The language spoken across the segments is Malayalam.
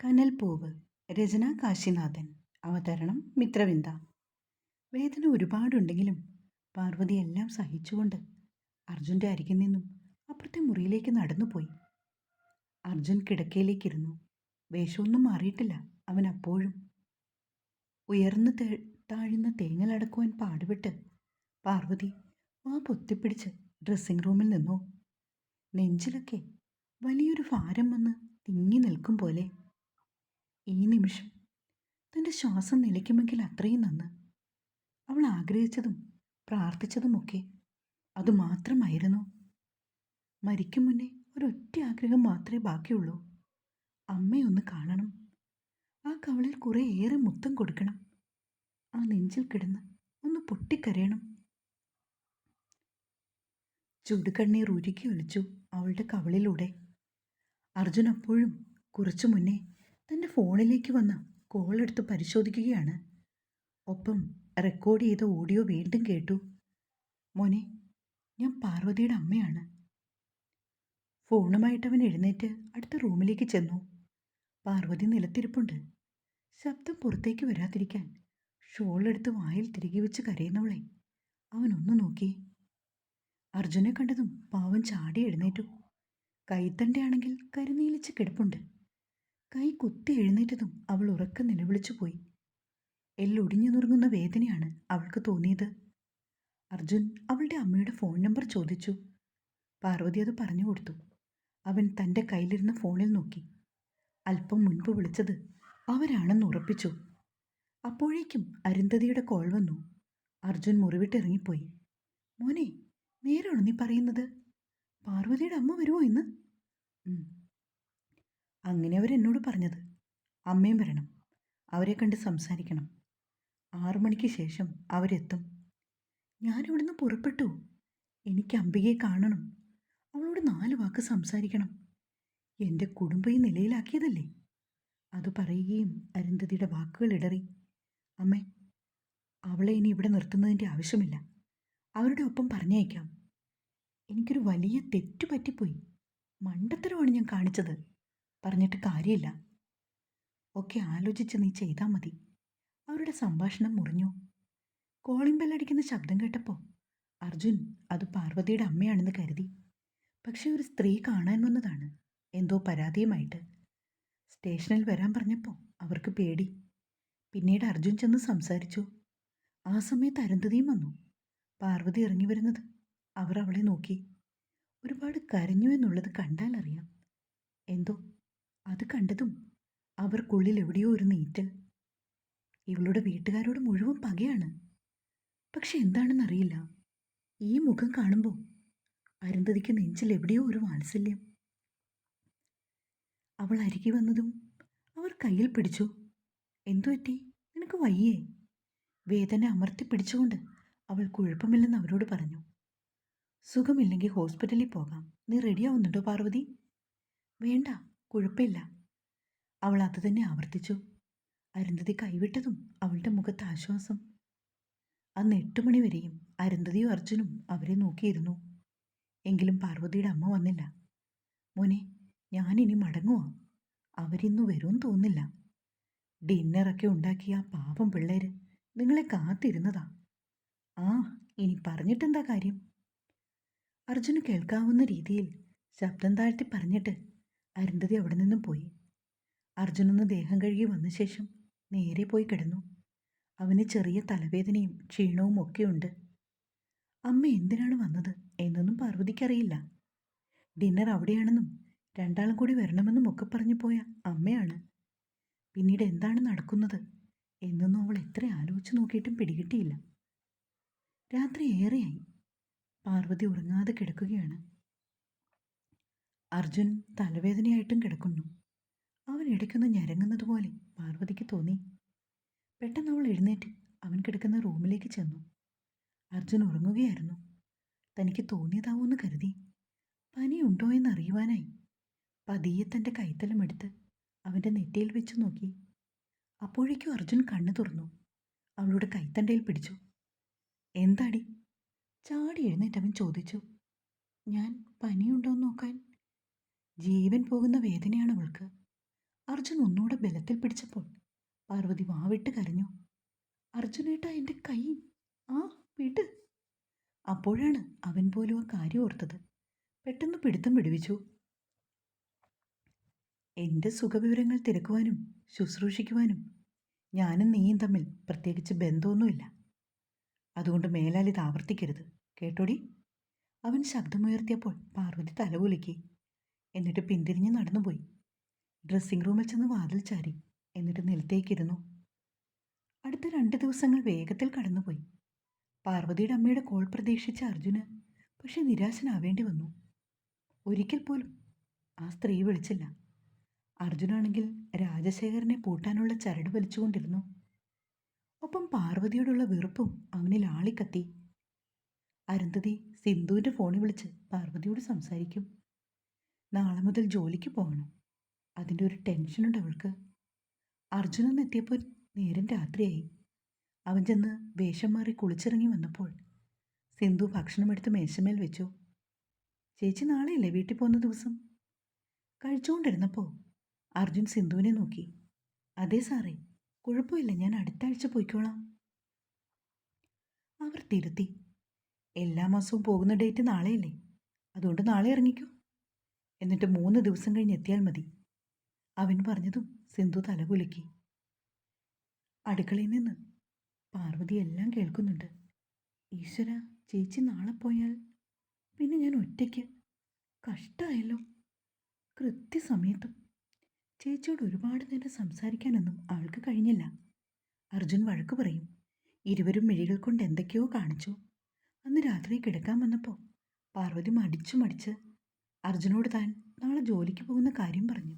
കനൽപ്പൂവ് രചന കാശിനാഥൻ അവതരണം മിത്രവിന്ദ. വേദന ഒരുപാടുണ്ടെങ്കിലും പാർവതി എല്ലാം സഹിച്ചുകൊണ്ട് അർജുന്റെ അരികിൽ നിന്നും അപ്പുറത്തെ മുറിയിലേക്ക് നടന്നുപോയി. അർജുൻ കിടക്കയിലേക്കിരുന്നു. വേഷമൊന്നും മാറിയിട്ടില്ല അവൻ അപ്പോഴും. ഉയർന്നു താഴുന്ന തേങ്ങലടക്കുവാൻ പാടുപെട്ട് പാർവതി വാ പൊത്തിപ്പിടിച്ച് ഡ്രസ്സിംഗ് റൂമിൽ നിന്നു. നെഞ്ചിലൊക്കെ വലിയൊരു ഭാരം വന്ന് തിങ്ങി നിൽക്കും പോലെ ഈ നിമിഷം തന്റെ ശ്വാസം നിലയ്ക്കുമെങ്കിൽ അത്രയും നന്ന്. അവൾ ആഗ്രഹിച്ചതും പ്രാർത്ഥിച്ചതുമൊക്കെ അതുമാത്രമായിരുന്നു മരിക്കും മുന്നേ ഒരൊറ്റ ആഗ്രഹം മാത്രമേ ബാക്കിയുള്ളൂ. അമ്മയൊന്ന് കാണണം. ആ കവളിൽ കുറേ ഏറെ മുത്തം കൊടുക്കണം. ആ നെഞ്ചിൽ കിടന്ന് ഒന്ന് പൊട്ടിക്കരയണം. ചുടുകണ്ണീർ ഉരുക്കി ഒലിച്ചു അവളുടെ കവളിലൂടെ. അർജുൻ അപ്പോഴും കുറച്ചു മുന്നേ തന്റെ ഫോണിലേക്ക് വന്ന കോൾ എടുത്ത് പരിശോധിക്കുകയാണ്. ഒപ്പം റെക്കോർഡ് ചെയ്ത ഓഡിയോ വീണ്ടും കേട്ടു. മോനെ ഞാൻ പാർവതിയുടെ അമ്മയാണ്. ഫോണുമായിട്ട് അവൻ എഴുന്നേറ്റ് അടുത്ത റൂമിലേക്ക് ചെന്നു. പാർവതി നിലത്തിരിപ്പുണ്ട്. ശബ്ദം പുറത്തേക്ക് വരാതിരിക്കാൻ ഷോൾ എടുത്ത് വായിൽ തിരികെ വെച്ച് കരയുന്നവളെ അവൻ ഒന്ന് നോക്കി. അർജുനെ കണ്ടതും പാവം ചാടി എഴുന്നേറ്റു. കൈത്തണ്ടയാണെങ്കിൽ കരുനീലിച്ച് കിടപ്പുണ്ട്. കൈ കുത്തി എഴുന്നേറ്റതും അവൾ ഉറക്കം നിലവിളിച്ചു പോയി. എല്ലൊടിഞ്ഞു നുറുങ്ങുന്ന വേദനയാണ് അവൾക്ക് തോന്നിയത്. അർജുൻ അവളുടെ അമ്മയുടെ ഫോൺ നമ്പർ ചോദിച്ചു. പാർവതി അത് പറഞ്ഞു കൊടുത്തു. അവൻ തന്റെ കയ്യിലിരുന്ന ഫോണിൽ നോക്കി. അല്പം മുൻപ് വിളിച്ചത് അവരാണെന്ന് ഉറപ്പിച്ചു. അപ്പോഴേക്കും അരുന്ധതിയുടെ കോൾ വന്നു. അർജുൻ മുറിവിട്ടിറങ്ങിപ്പോയി. മോനെ നേരാണോ നീ പറയുന്നത്? പാർവതിയുടെ അമ്മ വരുമോ ഇന്ന്. അങ്ങനെ അവരെന്നോട് പറഞ്ഞത്. അമ്മയും വരണം. അവരെ കണ്ട് സംസാരിക്കണം. ആറു മണിക്ക് ശേഷം അവരെത്തും. ഞാനിവിടുന്ന് പുറപ്പെട്ടു. എനിക്ക് അംബികയെ കാണണം. അവളോട് നാല് വാക്ക് സംസാരിക്കണം. എന്റെ കുടുംബം ഈ നിലയിലാക്കിയതല്ലേ? അത് പറയുകയും അരുന്ധതിയുടെ വാക്കുകൾ ഇടറി. അമ്മേ അവളെ ഇനി ഇവിടെ നിർത്തുന്നതിന്റെ ആവശ്യമില്ല. അവരുടെ ഒപ്പം പറഞ്ഞയക്കാം. എനിക്കൊരു വലിയ തെറ്റു പറ്റിപ്പോയി. മണ്ടത്തരമാണ് ഞാൻ കാണിച്ചത്. പറഞ്ഞിട്ട് കാര്യമില്ല. ഒക്കെ ആലോചിച്ച് നീ ചെയ്താൽ മതി. അവരുടെ സംഭാഷണം മുറിഞ്ഞു. കോളിംഗ് ബെല്ലടിക്കുന്ന ശബ്ദം കേട്ടപ്പോൾ അർജുൻ അത് പാർവതിയുടെ അമ്മയാണെന്ന് കരുതി. പക്ഷേ ഒരു സ്ത്രീ കാണാൻ വന്നതാണ്. എന്തോ പരാതിയുമായിട്ട്. സ്റ്റേഷനിൽ വരാൻ പറഞ്ഞപ്പോൾ അവർക്ക് പേടി. പിന്നീട് അർജുൻ ചെന്ന് സംസാരിച്ചു. ആ സമയത്ത് അരുന്ധതിയും വന്നു. പാർവതി ഇറങ്ങി വരുന്നത് അവർ അവളെ നോക്കി. ഒരുപാട് കരഞ്ഞു എന്നുള്ളത് കണ്ടാൽ അറിയാം എന്തോ അത് കണ്ടതും അവർക്കുള്ളിൽ എവിടെയോ ഒരു നീറ്റൽ. ഇവളുടെ വീട്ടുകാരോട് മുഴുവൻ പകയാണ്. പക്ഷെ എന്താണെന്നറിയില്ല. ഈ മുഖം കാണുമ്പോൾ അരുന്ധതിക്ക് നെഞ്ചിൽ എവിടെയോ ഒരു വാത്സല്യം. അവൾ അരികി വന്നതും അവർ കയ്യിൽ പിടിച്ചു. എന്തു പറ്റി? നിനക്ക് വയ്യേ? വേദന അമർത്തി പിടിച്ചുകൊണ്ട് അവൾ കുഴപ്പമില്ലെന്ന് അവരോട് പറഞ്ഞു. സുഖമില്ലെങ്കിൽ ഹോസ്പിറ്റലിൽ പോകാം. നീ റെഡിയാവുന്നുണ്ടോ പാർവതി? വേണ്ട. കുഴപ്പമില്ല. അവൾ അത് തന്നെ ആവർത്തിച്ചു. അരുന്ധതി കൈവിട്ടതും അവളുടെ മുഖത്ത് ആശ്വാസം. അന്ന് എട്ട് മണിവരെയും അരുന്ധതിയും അർജുനും അവരെ നോക്കിയിരുന്നു. എങ്കിലും പാർവതിയുടെ അമ്മ വന്നില്ല. മോനെ ഞാനിനി മടങ്ങുവാ. അവരിന്ന് വരുമെന്ന് തോന്നില്ല ഡിന്നറൊക്കെ ഉണ്ടാക്കിയ ആ പാവം പിള്ളേര് നിങ്ങളെ കാത്തിരുന്നതാ. ആ ഇനി പറഞ്ഞിട്ടെന്താ കാര്യം? അർജുന് കേൾക്കാവുന്ന രീതിയിൽ ശബ്ദം താഴ്ത്തി പറഞ്ഞിട്ട് അരുന്ധതി അവിടെ നിന്നും പോയി. അർജുനൊന്ന് ദേഹം കഴുകി വന്ന ശേഷം നേരെ പോയി കിടന്നു. അവന് ചെറിയ തലവേദനയും ക്ഷീണവും ഒക്കെയുണ്ട് അമ്മ എന്തിനാണ് വന്നത് എന്നൊന്നും പാർവതിക്കറിയില്ല ഡിന്നർ അവിടെയാണെന്നും രണ്ടാളും കൂടി വരണമെന്നും ഒക്കെ പറഞ്ഞു പോയ അമ്മയാണ്. പിന്നീട് എന്താണ് നടക്കുന്നത് എന്നൊന്നും അവൾ എത്ര ആലോചിച്ച് നോക്കിയിട്ടും പിടികിട്ടിയില്ല. രാത്രി ഏറെയായി. പാർവതി ഉറങ്ങാതെ കിടക്കുകയാണ്. അർജുൻ തലവേദനയായിട്ടും കിടക്കുന്നു. അവൻ ഇടയ്ക്കൊന്ന് ഞരങ്ങുന്നത് പോലെ പാർവതിക്ക് തോന്നി. പെട്ടെന്ന് അവൾ എഴുന്നേറ്റ് അവൻ കിടക്കുന്ന റൂമിലേക്ക് ചെന്നു. അർജുൻ ഉറങ്ങുകയായിരുന്നു. തനിക്ക് തോന്നിയതാവൂന്ന് കരുതി. പനിയുണ്ടോ എന്ന് അറിയുവാനായി പതിയെ തന്റെ കൈത്തലമെടുത്ത് അവന്റെ നെറ്റിയിൽ വെച്ചു നോക്കി. അപ്പോഴേക്കും അർജുൻ കണ്ണു തുറന്നു. അവളുടെ കൈത്തണ്ടയിൽ പിടിച്ചു. എന്താടി? ചാടി എഴുന്നേറ്റ് അവൻ ചോദിച്ചു. ഞാൻ പനിയുണ്ടോ എന്ന് നോക്കാൻ? ജീവൻ പോകുന്ന വേദനയാണ് അവൾക്ക്. അർജുൻ ഒന്നുകൂടെ ബലത്തിൽ പിടിച്ചപ്പോൾ പാർവതി വാവിട്ട് കരഞ്ഞു. അർജുനേട്ടാ എന്റെ കൈ. ആ വിട്. അപ്പോഴാണ് അവൻ പോലും ആ കാര്യം ഓർത്തത്. പെട്ടെന്ന് പിടുത്തം പിടിവിച്ചു എന്റെ സുഖവിവരങ്ങൾ തിരക്കുവാനും ശുശ്രൂഷിക്കുവാനും ഞാനും നീയും തമ്മിൽ പ്രത്യേകിച്ച് ബന്ധമൊന്നുമില്ല. അതുകൊണ്ട് മേലാൽ ഇത് ആവർത്തിക്കരുത്. കേട്ടോടി? അവൻ ശബ്ദമുയർത്തിയപ്പോൾ പാർവതി തലകുലുക്കി. എന്നിട്ട് പിന്തിരിഞ്ഞ് നടന്നുപോയി. ഡ്രസ്സിംഗ് റൂമിൽ ചെന്ന് വാതിൽ ചാരി എന്നിട്ട് നിലത്തേക്കിരുന്നു അടുത്ത രണ്ട് ദിവസങ്ങൾ വേഗത്തിൽ കടന്നുപോയി. പാർവതിയുടെ അമ്മയുടെ കോൾ പ്രതീക്ഷിച്ച അർജുന് പക്ഷെ നിരാശനാവേണ്ടി വന്നു. ഒരിക്കൽ പോലും ആ സ്ത്രീ വിളിച്ചില്ല. അർജുനാണെങ്കിൽ രാജശേഖരനെ പൂട്ടാനുള്ള ചരട് വലിച്ചുകൊണ്ടിരുന്നു. ഒപ്പം പാർവതിയോടുള്ള വെറുപ്പും അവനിൽ ആളിക്കത്തി. അരുന്ധതി സിന്ധുവിന്റെ ഫോണിൽ വിളിച്ച് പാർവതിയോട് സംസാരിക്കും. നാളെ മുതൽ ജോലിക്ക് പോകണം. അതിന്റെ ഒരു ടെൻഷനുണ്ട് അവൾക്ക്. അർജുനൻ എത്തിയപ്പോൾ നേരം രാത്രിയായി. അവൻ ചെന്ന് വേഷം മാറി കുളിച്ചിറങ്ങി വന്നപ്പോൾ സിന്ധു ഭക്ഷണമെടുത്ത് മേശമേൽ വെച്ചു. ചേച്ചി നാളെയല്ലേ വീട്ടിൽ പോകുന്ന ദിവസം? കഴിച്ചുകൊണ്ടിരുന്നപ്പോൾ അർജുൻ സിന്ധുവിനെ നോക്കി. അതെ സാറേ കുഴപ്പമില്ല ഞാൻ അടുത്ത ആഴ്ച പോയിക്കോളാം. അവർ തിരുത്തി. എല്ലാ മാസവും പോകുന്ന ഡേറ്റ് നാളെയല്ലേ? അതുകൊണ്ട് നാളെ ഇറങ്ങിക്കോ. എന്നിട്ട് മൂന്ന് ദിവസം കഴിഞ്ഞ് എത്തിയാൽ മതി. അവൻ പറഞ്ഞതും സിന്ധു തലകുലുക്കി അടുക്കളയിൽ നിന്ന് പാർവതി എല്ലാം കേൾക്കുന്നുണ്ട്. ഈശ്വര ചേച്ചി നാളെ പോയാൽ? പിന്നെ ഞാൻ ഒറ്റയ്ക്ക്? കഷ്ടമായല്ലോ കൃത്യസമയത്തും. ചേച്ചിയോട് ഒരുപാട് നേരം സംസാരിക്കാനൊന്നും അവൾക്ക് കഴിഞ്ഞില്ല. അർജുൻ വഴക്ക് പറയും ഇരുവരും മിഴികൾ കൊണ്ട് എന്തൊക്കെയോ കാണിച്ചു. അന്ന് രാത്രി കിടക്കാൻ വന്നപ്പോൾ പാർവതി മടിച്ചു മടിച്ച് അർജുനോട് താൻ നാളെ ജോലിക്ക് പോകുന്ന കാര്യം പറഞ്ഞു.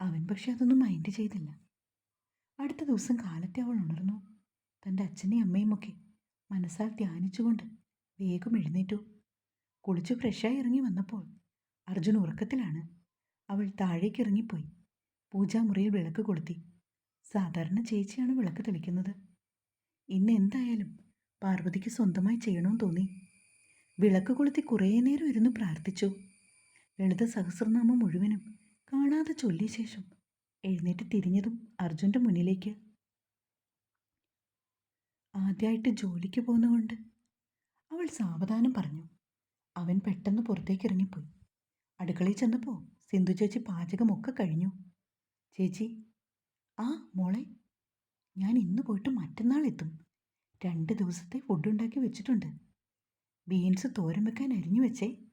അവൻ പക്ഷെ അതൊന്നും മൈൻഡ് ചെയ്തില്ല. അടുത്ത ദിവസം കാലത്തെ അവൾ ഉണർന്നു. തന്റെ അച്ഛനെയും അമ്മയുമൊക്കെ മനസ്സാൽ ധ്യാനിച്ചുകൊണ്ട് വേഗം എഴുന്നേറ്റു. കുളിച്ച് ഫ്രഷായി ഇറങ്ങി വന്നപ്പോൾ അർജുൻ ഉറക്കത്തിലാണ്. അവൾ താഴേക്ക് ഇറങ്ങിപ്പോയി. പൂജാമുറിയിൽ വിളക്ക് കൊളുത്തി. സാധാരണ ചേച്ചിയാണ് വിളക്ക് തെളിക്കുന്നത്. ഇന്ന് എന്തായാലും പാർവതിക്ക് സ്വന്തമായി ചെയ്യണമെന്ന് തോന്നി. വിളക്ക് കൊളുത്തി കുറേ നേരം ഇരുന്ന് പ്രാർത്ഥിച്ചു. ലളിത സഹസ്രനാമം മുഴുവനും കാണാതെ ചൊല്ലിയ ശേഷം എഴുന്നേറ്റ് തിരിഞ്ഞതും അർജുന്റെ മുന്നിലേക്ക്. ആദ്യമായിട്ട് ജോലിക്ക് പോകുന്നതുകൊണ്ട് അവൾ സാവധാനം പറഞ്ഞു. അവൻ പെട്ടെന്ന് പുറത്തേക്ക് ഇറങ്ങിപ്പോയി. അടുക്കളയിൽ ചെന്നപ്പോൾ സിന്ധു ചേച്ചി പാചകമൊക്കെ കഴിഞ്ഞു. ചേച്ചി ആ മോളെ ഞാൻ ഇന്ന് പോയിട്ട് മറ്റന്നാൾ എത്തും. രണ്ട് ദിവസത്തെ ഫുഡ് ഉണ്ടാക്കി വെച്ചിട്ടുണ്ട്. ബീൻസ് തോരൻ വെക്കാൻ അരിഞ്ഞു വെച്ചേ.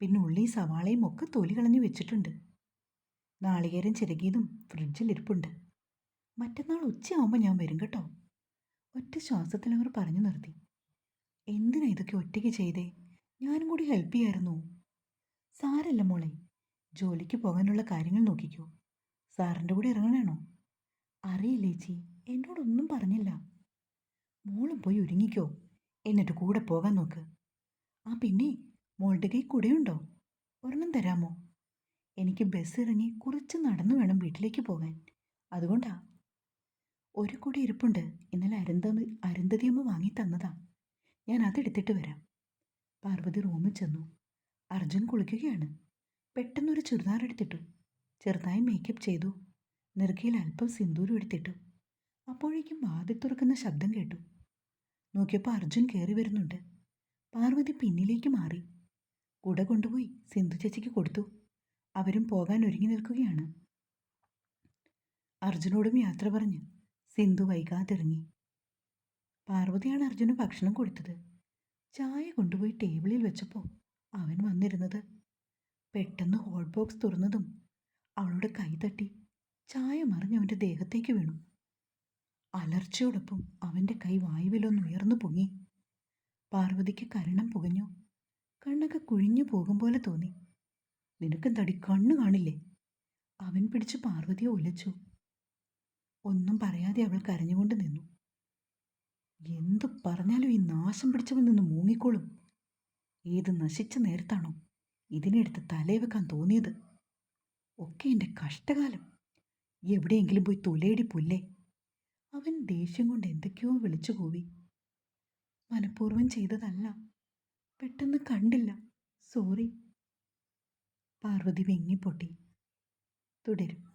പിന്നെ ഉള്ളി സവാളയും ഒക്കെ തൊലി കളഞ്ഞു വെച്ചിട്ടുണ്ട്. നാളികേരം ചിരകിയതും ഫ്രിഡ്ജിൽ ഇരിപ്പുണ്ട്. മറ്റന്നാൾ ഉച്ചയാവുമ്പോൾ ഞാൻ വരും കേട്ടോ. ഒറ്റ ശ്വാസത്തിൽ അവർ പറഞ്ഞു നിർത്തി. എന്തിനാ ഇതൊക്കെ ഒറ്റയ്ക്ക് ചെയ്തേ? ഞാനും കൂടി ഹെൽപ്പ് ചെയ്യായിരുന്നു. സാരല്ല മോളെ ജോലിക്ക് പോകാനുള്ള കാര്യങ്ങൾ നോക്കിക്കോ. സാറിന്റെ കൂടെ ഇറങ്ങണേണോ? അറിയില്ലേ ചേച്ചി എന്നോടൊന്നും പറഞ്ഞില്ല. മോളും പോയി ഒരുങ്ങിക്കോ. എന്നിട്ട് കൂടെ പോകാൻ നോക്ക്. ആ പിന്നെ മോളുടെ കൈ കുടയുണ്ടോ? ഒരെണ്ണം തരാമോ? എനിക്ക് ബസ് ഇറങ്ങി കുറച്ച് നടന്നു വേണം വീട്ടിലേക്ക് പോകാൻ. അതുകൊണ്ടാ. ഒരു കൂടി ഇരിപ്പുണ്ട്. ഇന്നലെ അരുന്ത അരുന്ധതിയമ്മ വാങ്ങി തന്നതാ. ഞാൻ അതെടുത്തിട്ട് വരാം. പാർവതി റൂമിൽ ചെന്നു. അർജുൻ കുളിക്കുകയാണ്. പെട്ടെന്നൊരു ചുരിദാർ എടുത്തിട്ടു. ചെറുതായി മേക്കപ്പ് ചെയ്തു. നെറുകയിൽ അല്പം സിന്ദൂരം എടുത്തിട്ടു. അപ്പോഴേക്കും വാതിൽ തുറക്കുന്ന ശബ്ദം കേട്ടു. നോക്കിയപ്പോൾ അർജുൻ കയറി വരുന്നുണ്ട്. പാർവതി പിന്നിലേക്ക് മാറി. കുട കൊണ്ടുപോയി സിന്ധു ചേച്ചിക്ക് കൊടുത്തു. അവരും പോകാൻ ഒരുങ്ങി നിൽക്കുകയാണ്. അർജുനോടും യാത്ര പറഞ്ഞ് സിന്ധു വൈകാതിറങ്ങി പാർവതിയാണ് അർജുന് ഭക്ഷണം കൊടുത്തത്. ചായ കൊണ്ടുപോയി ടേബിളിൽ വെച്ചപ്പോൾ അവൻ വന്നിരുന്നത്. പെട്ടെന്ന് ഹോൾ ബോക്സ് തുറന്നതും അവളുടെ കൈ തട്ടി ചായ മറിഞ്ഞ് അവന്റെ ദേഹത്തേക്ക് വീണു. അലർച്ചയോടൊപ്പം അവന്റെ കൈ വായുവിലൊന്ന് ഉയർന്നു പൊങ്ങി. പാർവതിക്ക് കരണം പുകഞ്ഞു. കണ്ണൊക്കെ കുഴിഞ്ഞു പോകും പോലെ തോന്നി. നിനക്കെന്തടി കണ്ണു കാണില്ലേ? അവൻ പിടിച്ച് പാർവതിയെ ഒലച്ചു. ഒന്നും പറയാതെ അവൾ കരഞ്ഞുകൊണ്ട് നിന്നു. എന്തു പറഞ്ഞാലും ഈ നാശം പിടിച്ചവൻ നിന്ന് മൂങ്ങിക്കോളും. ഏത് നശിച്ച നേരത്താണോ ഇതിനെടുത്ത് തലയെവെക്കാൻ തോന്നിയത്. ഒക്കെ എന്റെ കഷ്ടകാലം. എവിടെയെങ്കിലും പോയി തുലയടി പുല്ലേ? അവൻ ദേഷ്യം കൊണ്ട് എന്തൊക്കെയോ വിളിച്ചു കൂവി. മനഃപൂർവം ചെയ്തതല്ല. പെട്ടെന്ന് കണ്ടില്ല. സോറി. പാർവതി വെങ്ങിപ്പൊട്ടി. തുടരും.